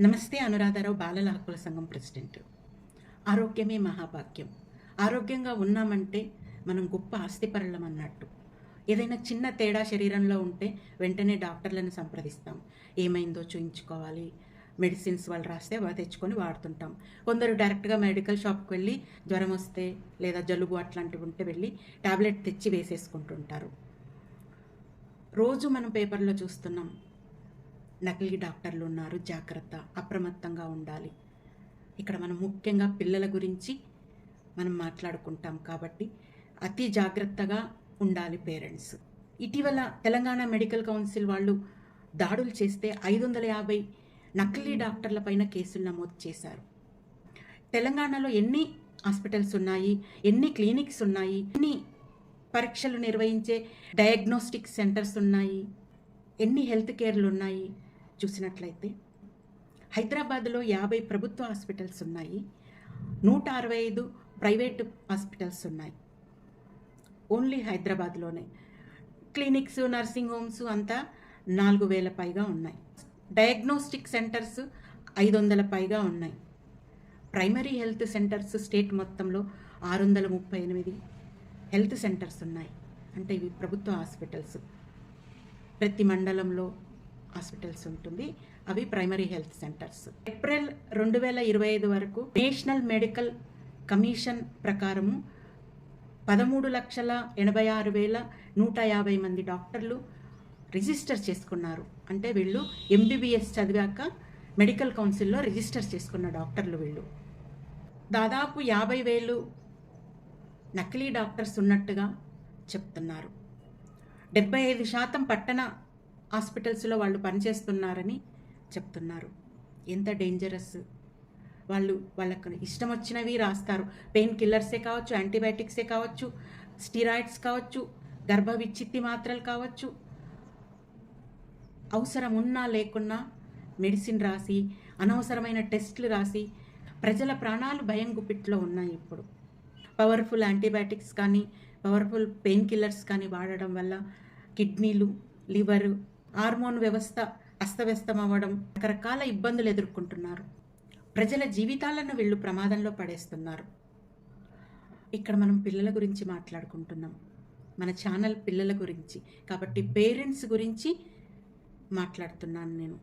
నమస్తే అనురాధారావు బాలల హక్కుల సంఘం ప్రెసిడెంట్. ఆరోగ్యమే మహాభాగ్యం. ఆరోగ్యంగా ఉన్నామంటే మనం గొప్ప ఆస్తిపరులం అన్నట్టు ఏదైనా చిన్న తేడా శరీరంలో ఉంటే వెంటనే డాక్టర్లను సంప్రదిస్తాం. ఏమైందో చూయించుకోవాలి. మెడిసిన్స్ వాళ్ళు రాస్తే అవి తెచ్చుకొని వాడుతుంటాం. కొందరు డైరెక్ట్గా మెడికల్ షాప్కి వెళ్ళి జ్వరం వస్తే లేదా జలుబు అట్లాంటివి ఉంటే వెళ్ళి టాబ్లెట్ తెచ్చి వేసేసుకుంటుంటారు. రోజు మనం పేపర్లో చూస్తున్నాం నకిలీ డాక్టర్లు ఉన్నారు. జాగ్రత్త అప్రమత్తంగా ఉండాలి. ఇక్కడ మనం ముఖ్యంగా పిల్లల గురించి మనం మాట్లాడుకుంటాం కాబట్టి అతి జాగ్రత్తగా ఉండాలి పేరెంట్స్. ఇటీవల తెలంగాణ మెడికల్ కౌన్సిల్ వాళ్ళు దాడులు చేస్తే ఐదు వందల యాభై నకిలీ డాక్టర్ల పైన కేసులు నమోదు చేశారు. తెలంగాణలో ఎన్ని హాస్పిటల్స్ ఉన్నాయి? ఎన్ని క్లినిక్స్ ఉన్నాయి? ఎన్ని పరీక్షలు నిర్వహించే డయాగ్నోస్టిక్ సెంటర్స్ ఉన్నాయి? ఎన్ని హెల్త్ కేర్లు ఉన్నాయి? చూసినట్లయితే హైదరాబాద్లో యాభై ప్రభుత్వ హాస్పిటల్స్ ఉన్నాయి. నూట అరవై ఐదు ప్రైవేట్ హాస్పిటల్స్ ఉన్నాయి. ఓన్లీ హైదరాబాద్లోనే. క్లినిక్స్ నర్సింగ్ హోమ్స్ అంతా నాలుగు వేల పైగా ఉన్నాయి. డయాగ్నోస్టిక్ సెంటర్స్ ఐదు వందల పైగా ఉన్నాయి. ప్రైమరీ హెల్త్ సెంటర్స్ స్టేట్ మొత్తంలో ఆరు వందల ముప్పై ఎనిమిది హెల్త్ సెంటర్స్ ఉన్నాయి. అంటే ఇవి ప్రభుత్వ హాస్పిటల్స్. ప్రతి మండలంలో హాస్పిటల్స్ ఉంటుంది. అవి ప్రైమరీ హెల్త్ సెంటర్స్. ఏప్రిల్ రెండు వేల ఇరవై ఐదు వరకు నేషనల్ మెడికల్ కమిషన్ ప్రకారము పదమూడు లక్షల ఎనభై ఆరు వేల నూట యాభై మంది డాక్టర్లు రిజిస్టర్ చేసుకున్నారు. అంటే వీళ్ళు ఎంబీబీఎస్ చదివాక మెడికల్ కౌన్సిల్లో రిజిస్టర్ చేసుకున్న డాక్టర్లు వీళ్ళు. దాదాపు యాభై వేలు నకిలీ డాక్టర్స్ ఉన్నట్టుగా చెప్తున్నారు. డెబ్బై ఐదు శాతం పట్టణ హాస్పిటల్స్లో వాళ్ళు పనిచేస్తున్నారని చెప్తున్నారు. ఎంత డేంజరస్. వాళ్ళు వాళ్ళకు ఇష్టం వచ్చినవి రాస్తారు. పెయిన్ కిల్లర్సే కావచ్చు యాంటీబయాటిక్సే కావచ్చు స్టిరాయిడ్స్ కావచ్చు గర్భ విచ్చిత్తి మాత్రలు కావచ్చు. అవసరం ఉన్నా లేకున్నా మెడిసిన్ రాసి అనవసరమైన టెస్టులు రాసి ప్రజల ప్రాణాలు భయం గుప్పిట్లో ఉన్నాయి ఇప్పుడు. పవర్ఫుల్ యాంటీబయాటిక్స్ కానీ పవర్ఫుల్ పెయిన్ కిల్లర్స్ కానీ వాడడం వల్ల కిడ్నీలు లివరు హార్మోన్ వ్యవస్థ అస్తవ్యస్తం అవ్వడం రకరకాల ఇబ్బందులు ఎదుర్కొంటున్నారు. ప్రజల జీవితాలను వీళ్ళు ప్రమాదంలో పడేస్తున్నారు. ఇక్కడ మనం పిల్లల గురించి మాట్లాడుకుంటున్నాం. మన ఛానల్ పిల్లల గురించి కాబట్టి పేరెంట్స్ గురించి మాట్లాడుతున్నాను నేను.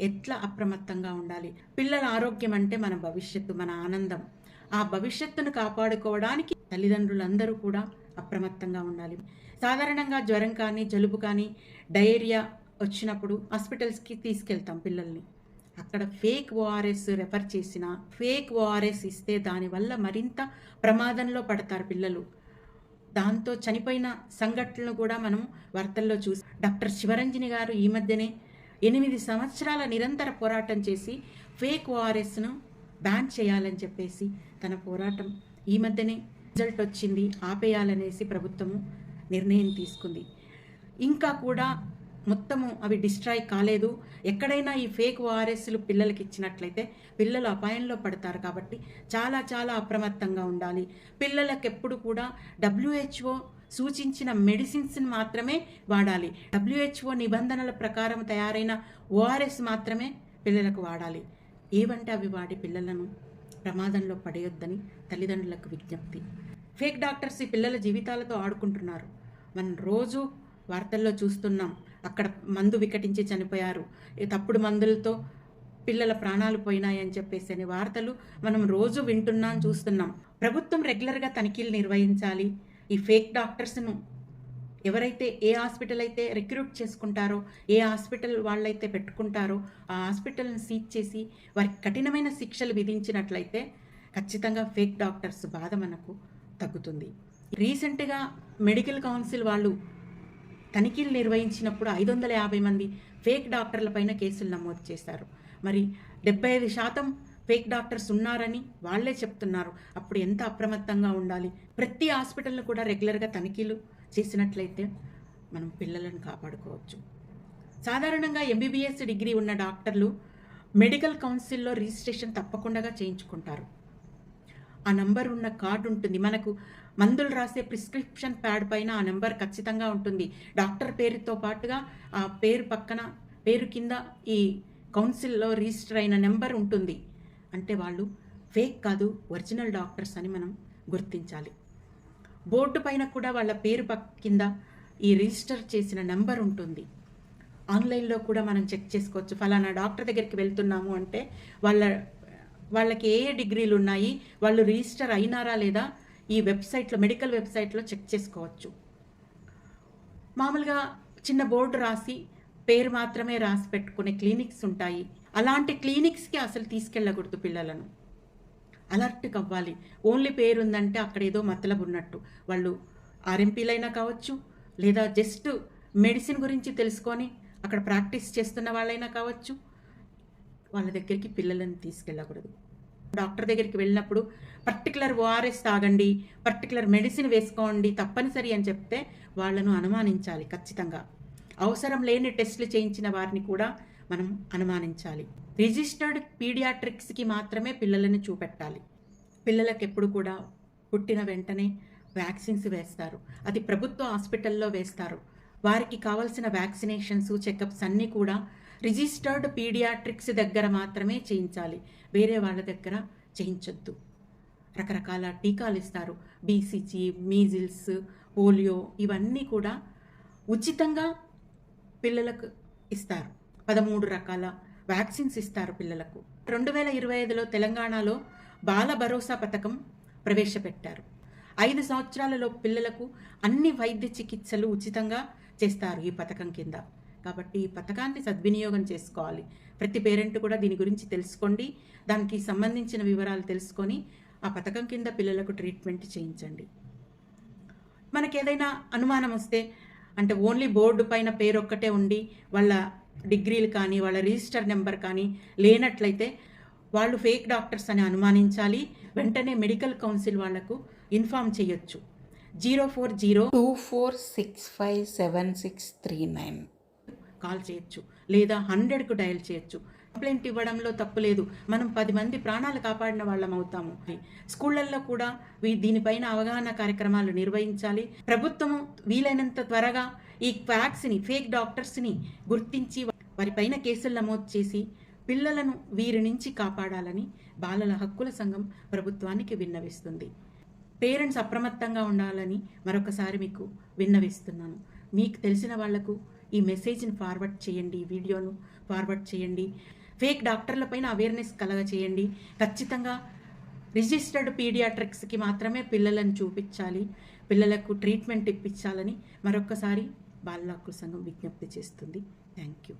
ఎట్లా అప్రమత్తంగా ఉండాలి? పిల్లల ఆరోగ్యం అంటే మన భవిష్యత్తు మన ఆనందం. ఆ భవిష్యత్తును కాపాడుకోవడానికి తల్లిదండ్రులందరూ కూడా అప్రమత్తంగా ఉండాలి. సాధారణంగా జ్వరం కానీ జలుబు కానీ డయేరియా వచ్చినప్పుడు హాస్పిటల్స్కి తీసుకెళ్తాం పిల్లల్ని. అక్కడ ఫేక్ ఓఆర్ఎస్ రెఫర్ చేసిన ఫేక్ ఓఆర్ఎస్ ఇస్తే దానివల్ల మరింత ప్రమాదంలో పడతారు పిల్లలు. దాంతో చనిపోయిన సంఘటనలు కూడా మనం వార్తల్లో చూసి డాక్టర్ శివరంజని గారు ఈ మధ్యనే ఎనిమిది సంవత్సరాల నిరంతర పోరాటం చేసి ఫేక్ ఓఆర్ఎస్ను బ్యాన్ చేయాలని చెప్పేసి తన పోరాటం ఈ మధ్యనే రిజల్ట్ వచ్చింది ఆపేయాలనేసి ప్రభుత్వము నిర్ణయం తీసుకుంది. ఇంకా కూడా మొత్తము అవి డిస్ట్రాయ్ కాలేదు. ఎక్కడైనా ఈ ఫేక్ ఓఆర్ఎస్లు పిల్లలకి ఇచ్చినట్లయితే పిల్లలు అపాయంలో పడతారు కాబట్టి చాలా చాలా అప్రమత్తంగా ఉండాలి. పిల్లలకు ఎప్పుడు కూడా డబ్ల్యూహెచ్ఓ సూచించిన మెడిసిన్స్ని మాత్రమే వాడాలి. డబ్ల్యూహెచ్ఓ నిబంధనల ప్రకారం తయారైన ఓఆర్ఎస్ మాత్రమే పిల్లలకు వాడాలి. ఏవంటే అవి వాడి పిల్లలను ప్రమాదంలో పడేయొద్దని తల్లిదండ్రులకు విజ్ఞప్తి. ఫేక్ డాక్టర్స్ ఈ పిల్లల జీవితాలతో ఆడుకుంటున్నారు. మనం రోజు వార్తల్లో చూస్తున్నాం అక్కడ మందు వికటించి చనిపోయారు. తప్పుడు మందులతో పిల్లల ప్రాణాలు పోయినాయని చెప్పేసి అనే వార్తలు మనం రోజు వింటున్నాం చూస్తున్నాం. ప్రభుత్వం రెగ్యులర్గా తనిఖీలు నిర్వహించాలి. ఈ ఫేక్ డాక్టర్స్ను ఎవరైతే ఏ హాస్పిటల్ అయితే రిక్రూట్ చేసుకుంటారో ఏ హాస్పిటల్ వాళ్ళైతే పెట్టుకుంటారో ఆ హాస్పిటల్ని సీజ్ చేసి వారికి కఠినమైన శిక్షలు విధించినట్లయితే ఖచ్చితంగా ఫేక్ డాక్టర్స్ బాధ మనకు తగ్గుతుంది. రీసెంట్గా మెడికల్ కౌన్సిల్ వాళ్ళు తనిఖీలు నిర్వహించినప్పుడు ఐదు వందల యాభై మంది ఫేక్ డాక్టర్ల పైన కేసులు నమోదు చేశారు. మరి డెబ్బై ఐదు శాతం ఫేక్ డాక్టర్స్ ఉన్నారని వాళ్ళే చెప్తున్నారు. అప్పుడు ఎంత అప్రమత్తంగా ఉండాలి? ప్రతి హాస్పిటల్ను కూడా రెగ్యులర్గా తనిఖీలు చేసినట్లయితే మనం పిల్లలను కాపాడుకోవచ్చు. సాధారణంగా ఎంబీబీఎస్ డిగ్రీ ఉన్న డాక్టర్లు మెడికల్ కౌన్సిల్లో రిజిస్ట్రేషన్ తప్పకుండా చేయించుకుంటారు. ఆ నంబర్ ఉన్న కార్డు ఉంటుంది. మనకు మందులు రాసే ప్రిస్క్రిప్షన్ ప్యాడ్ పైన ఆ నెంబర్ ఖచ్చితంగా ఉంటుంది. డాక్టర్ పేరుతో పాటుగా ఆ పేరు పక్కన పేరు కింద ఈ కౌన్సిల్లో రిజిస్టర్ అయిన నెంబర్ ఉంటుంది. అంటే వాళ్ళు ఫేక్ కాదు ఒరిజినల్ డాక్టర్స్ అని మనం గుర్తించాలి. బోర్డు పైన కూడా వాళ్ళ పేరు కింద ఈ రిజిస్టర్ చేసిన నెంబర్ ఉంటుంది. ఆన్లైన్లో కూడా మనం చెక్ చేసుకోవచ్చు. ఫలానా డాక్టర్ దగ్గరికి వెళ్తున్నాము అంటే వాళ్ళ వాళ్ళకి ఏ ఏ డిగ్రీలు ఉన్నాయి వాళ్ళు రిజిస్టర్ అయినారా లేదా ఈ వెబ్సైట్లో మెడికల్ వెబ్సైట్లో చెక్ చేసుకోవచ్చు. మామూలుగా చిన్న బోర్డు రాసి పేరు మాత్రమే రాసి పెట్టుకునే క్లినిక్స్ ఉంటాయి. అలాంటి క్లినిక్స్కి అసలు తీసుకెళ్ళకూడదు పిల్లలను. అలర్ట్గా అవ్వాలి. ఓన్లీ పేరు ఉందంటే అక్కడ ఏదో మతలబు ఉన్నట్టు. వాళ్ళు ఆర్ఎంపీలైనా కావచ్చు లేదా జస్ట్ మెడిసిన్ గురించి తెలుసుకొని అక్కడ ప్రాక్టీస్ చేస్తున్న వాళ్ళైనా కావచ్చు వాళ్ళ దగ్గరికి పిల్లలను తీసుకెళ్ళకూడదు. డాక్టర్ దగ్గరికి వెళ్ళినప్పుడు పర్టికులర్ ఓఆర్ఎస్ తాగండి పర్టికులర్ మెడిసిన్ వేసుకోండి తప్పనిసరి అని చెప్తే వాళ్ళను అనుమానించాలి ఖచ్చితంగా. అవసరం లేని టెస్టులు చేయించిన వారిని కూడా మనం అనుమానించాలి. రిజిస్టర్డ్ పీడియాట్రిక్స్కి మాత్రమే పిల్లలని చూపెట్టాలి. పిల్లలకు ఎప్పుడు కూడా పుట్టిన వెంటనే వ్యాక్సిన్స్ వేస్తారు. అది ప్రభుత్వ హాస్పిటల్లో వేస్తారు. వారికి కావాల్సిన వ్యాక్సినేషన్స్ చెకప్స్ అన్నీ కూడా రిజిస్టర్డ్ పీడియాట్రిక్స్ దగ్గర మాత్రమే చేయించాలి. వేరే వాళ్ళ దగ్గర చేయించొద్దు. రకరకాల టీకాలు ఇస్తారు. బీసీజీ మీజిల్స్ పోలియో ఇవన్నీ కూడా ఉచితంగా పిల్లలకు ఇస్తారు. పదమూడు రకాల వ్యాక్సిన్స్ ఇస్తారు పిల్లలకు. రెండు వేల ఇరవై ఐదులో తెలంగాణలో బాల భరోసా పథకం ప్రవేశపెట్టారు. ఐదు సంవత్సరాలలో పిల్లలకు అన్ని వైద్య చికిత్సలు ఉచితంగా చేస్తారు ఈ పథకం కింద. కాబట్టి ఈ పథకాన్ని సద్వినియోగం చేసుకోవాలి. ప్రతి పేరెంట్ కూడా దీని గురించి తెలుసుకోండి. దానికి సంబంధించిన వివరాలు తెలుసుకొని ఆ పథకం కింద పిల్లలకు ట్రీట్మెంట్ చేయించండి. మనకి ఏదైనా అనుమానం వస్తే అంటే ఓన్లీ బోర్డు పైన పేరు ఒక్కటే ఉండి వాళ్ళ డిగ్రీలు కానీ వాళ్ళ రిజిస్టర్ నెంబర్ కానీ లేనట్లయితే వాళ్ళు ఫేక్ డాక్టర్స్ అని అనుమానించాలి. వెంటనే మెడికల్ కౌన్సిల్ వాళ్ళకు ఇన్ఫామ్ చేయొచ్చు. Zero four zero two four six five seven six three nine. Call చేయొచ్చు. లేదా హండ్రెడ్కు డయల్ చేయొచ్చు. కంప్లైంట్ ఇవ్వడంలో తప్పు లేదు. మనం పది మంది ప్రాణాలు కాపాడిన వాళ్ళం అవుతాము. స్కూళ్ళల్లో కూడా వీ- దీనిపైన అవగాహన కార్యక్రమాలు నిర్వహించాలి. ప్రభుత్వము వీలైనంత త్వరగా ఈ ఫ్యాక్స్ని ఫేక్ డాక్టర్స్ని గుర్తించి వారిపైన కేసులు నమోదు చేసి పిల్లలను వీరి నుంచి కాపాడాలని బాలల హక్కుల సంఘం ప్రభుత్వానికి విన్నవిస్తుంది. పేరెంట్స్ అప్రమత్తంగా ఉండాలని మరొకసారి మీకు విన్నవిస్తున్నాను. మీకు తెలిసిన వాళ్ళకు ఈ మెసేజ్ని ఫార్వర్డ్ చేయండి ఈ వీడియోను ఫార్వర్డ్ చేయండి. ఫేక్ డాక్టర్లపైన అవేర్నెస్ కలగ చేయండి ఖచ్చితంగా రిజిస్టర్డ్ పీడియాట్రిక్స్కి మాత్రమే పిల్లలను చూపించాలి. పిల్లలకు ట్రీట్మెంట్ ఇప్పించాలని మరొకసారి బాలనాకుల సంఘం విజ్ఞప్తి చేస్తుంది. Thank you